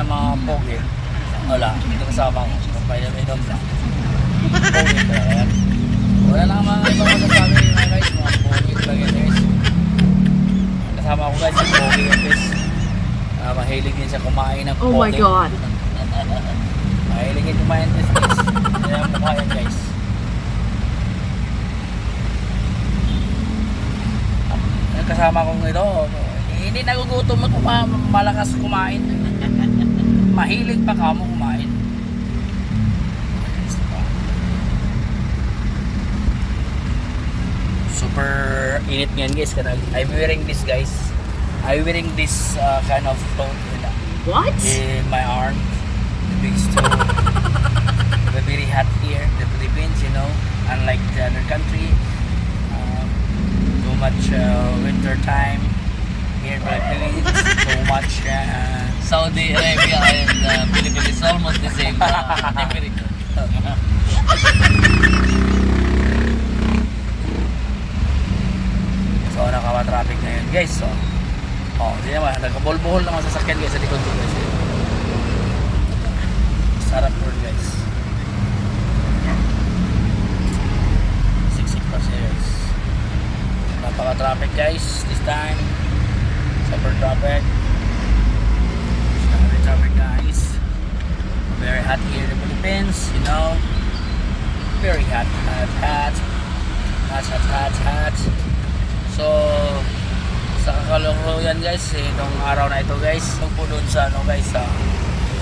niya mga pogi. Wala, dito kasama ko. Kapay na inom lang. Pogi talaga yan. Wala lang mga ibang masasabi mga guys. Mga pogi talaga yan guys. Kasama ko guys, yung pogi yan guys. Ah, mahilig din siya kumain ng Oh my pogi. God. Mahilig din kumain guys. Kaya mukha yan guys. Kasama kong ito, hindi nagugutom kuma malakas kumain. Mahilig pa ka mo kumain. Super init ngayon guys. Kada, I'm wearing this guys. I'm wearing this uh, kind of cloth nila What? in my arm. Because to the very hot here, the Philippines, you know, unlike the other country, um, too much uh, winter time here in the Philippines, too much. Uh, Saudi Arabia and uh, Philippines is almost the same uh, temperature. so nakawa-traffic ngayon guys. So, oh, hindi naman, nagkabol-buhol naman sa sakyan guys sa likod ko guys. Sarap road guys. Siksik pa siya guys. Napaka-traffic guys this time. Super traffic. Super traffic guys. Very hot here in the Philippines, you know. Very hot, hot, hot. Hot, hot, hot, hot. So, sa kakalungkuyan guys, eh, itong araw na ito guys, sunog po doon sa ano guys, sa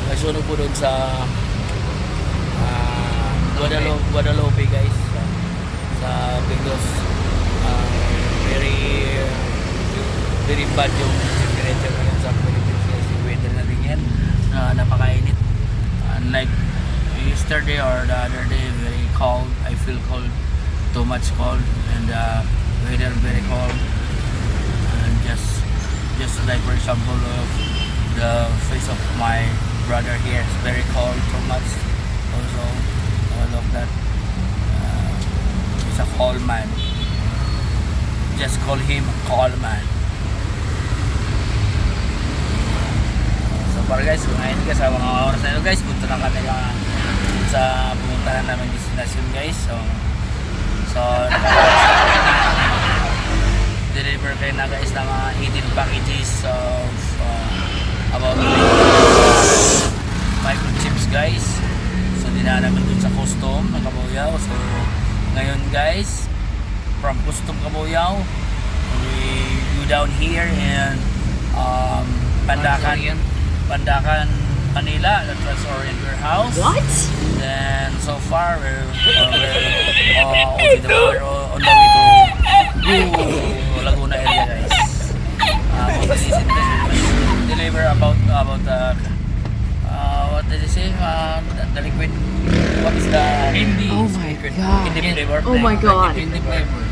may sunog po doon sa ah, Guadalupe, Guadalupe guys, sa, sa Bigos. Ah, very very bad yung temperature ngayon sa Philippines guys, yung weather na rin yan, na napakainit. Unlike yesterday or the other day, very cold, I feel cold, too much cold, and uh, weather very cold. And just just like for example of the face of my brother here is very cold too much. Also all of that. Uh, he's a cold man. Just call him cold man para guys kung ngayon guys sa mga oras na ito guys punta na kami lang sa pumuntahan namin destination guys. So so deliver kayo na guys ng mga 18 packages. Of uh, about microchips guys. So dinaan namin dun sa custom ng Kabuyaw. So ngayon guys from custom Kabuyaw we go down here in um, Pandakan Pandakan Manila the Trans-Orient Warehouse What? then so far we're, uh, we're, uh, on the, we're on the way to Blue Laguna area guys. Uh, what did he say? Deliver about about the uh, what did he say? Uh, the, the liquid. What is the Hindi. Oh my liquid? God. Hindi flavor. Oh my God. Hindi flavor.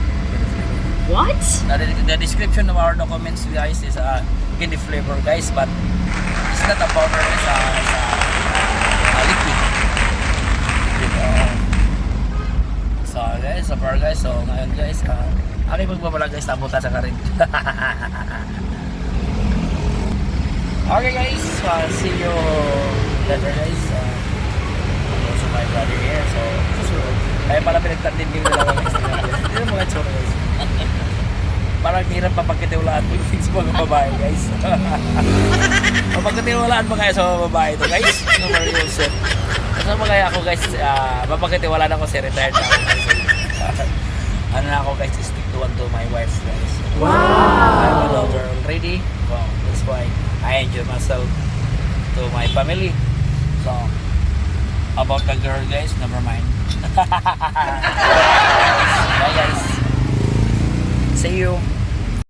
What? The, the description of our documents guys is uh, candy flavor guys, but it's not a powder. It's a, it's a, a liquid. Liquid, uh, So guys, so far guys, so ngayon guys, uh, aking magbabalag guys, nabuta sa karin. okay guys, uh, see you later guys. Uh, also my brother here, so susunod. Kaya pala pinagtandin din nila guys. Hindi na mga tsura guys. Parang hirap mapagkatiwalaan mo yung things mga babae guys. mapagkatiwalaan mo kaya sa mga babae ito guys. No more yourself. So mga ako guys, uh, mapagkatiwalaan ako si retired na ako guys. ano na ako guys, stick to one to my wife guys. Wow. I have a daughter already. So that's why I enjoy myself to my family. So about the girl guys, never mind. Bye guys. See you.